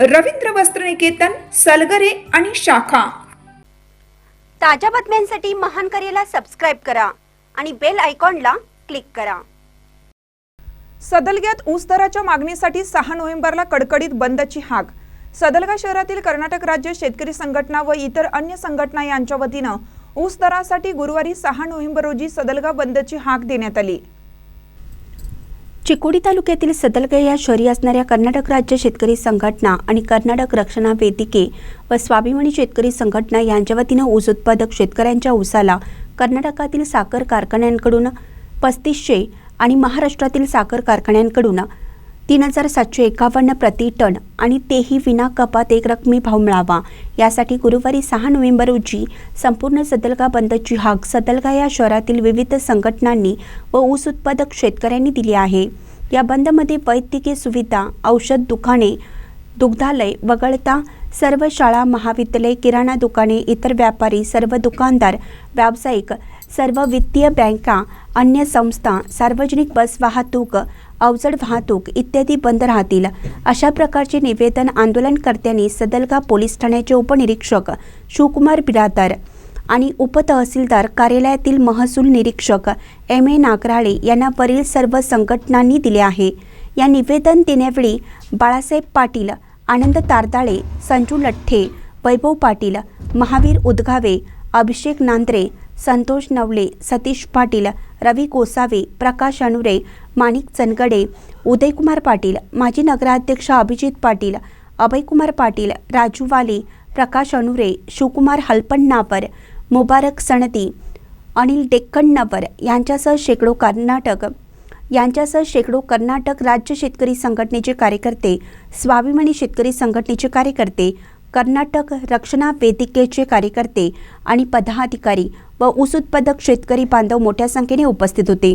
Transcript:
रवींद्र वस्त्रनिकेतन सलगरे आणि शाखा. ताज्या बातम्यांसाठी महान करेला सबस्क्राईब करा आणि बेल आयकॉनला क्लिक करा. सदलग्यात ऊस दराच्या मागणीसाठी सहा नोव्हेंबरला कडकडीत बंदची हाक. सदलगा शहरातील कर्नाटक राज्य शेतकरी संघटना व इतर अन्य संघटना यांच्या वतीनं ऊस दरासाठी गुरुवारी सहा नोव्हेंबर रोजी सदलगा बंदची हाक देण्यात आली. चिकोडी तालुक्यातील सदलगा या शहरी असणाऱ्या कर्नाटक राज्य शेतकरी संघटना आणि कर्नाटक रक्षणा वेदिके व स्वाभिमानी शेतकरी संघटना यांच्या वतीनं ऊस उत्पादक शेतकऱ्यांच्या ऊसाला कर्नाटकातील साखर कारखान्यांकडून पस्तीसशे आणि महाराष्ट्रातील साखर कारखान्यांकडून तीन हजार सातशे एकावन्न प्रति टन आणि तेही विना कपात एक रकमी भाव मिळावा. यासाठी गुरुवारी सहा नोव्हेंबर रोजी संपूर्ण सदलगा बंदची हाक सदलगा या शहरातील विविध संघटनांनी व ऊस उत्पादक शेतकऱ्यांनी दिली आहे. या बंदमध्ये वैद्यकीय सुविधा औषध दुकाने दुग्धालय वगळता सर्व शाळा महाविद्यालय किराणा दुकाने इतर व्यापारी सर्व दुकानदार व्यावसायिक सर्व वित्तीय बँका अन्य संस्था सार्वजनिक बस वाहतूक अवजड वाहतूक इत्यादी बंद राहतील. अशा प्रकारचे निवेदन आंदोलनकर्त्यांनी सदलगा पोलीस ठाण्याचे उपनिरीक्षक शिवकुमार बिरादार आणि उपतहसीलदार कार्यालयातील महसूल निरीक्षक एम ए नागराळे यांना वरील सर्व संघटनांनी दिले आहे. या निवेदन देण्यावेळी बाळासाहेब पाटील आनंद तारदाळे संजू लठ्ठे वैभव पाटील महावीर उदगावे अभिषेक नांद्रे संतोष नवले सतीश पाटील रवी कोसावे प्रकाश अनुरे माणिक चनगडे उदयकुमार पाटील माजी नगराध्यक्ष अभिजित पाटील अभयकुमार पाटील राजू वाले प्रकाश अनुरे शिवकुमार हलपण्णावर मुबारक सणती अनिल डेक्कण्णवर यांच्यासह शेकडो कर्नाटक यांच्यासह शेकडो कर्नाटक राज्य शेतकरी संघटनेचे कार्यकर्ते स्वाभिमानी शेतकरी संघटनेचे कार्यकर्ते कर्नाटक रक्षणा वेदिकेचे कार्यकर्ते आणि पदाधिकारी व ऊस उत्पादक शेतकरी बांधव मोठ्या संख्येने उपस्थित होते.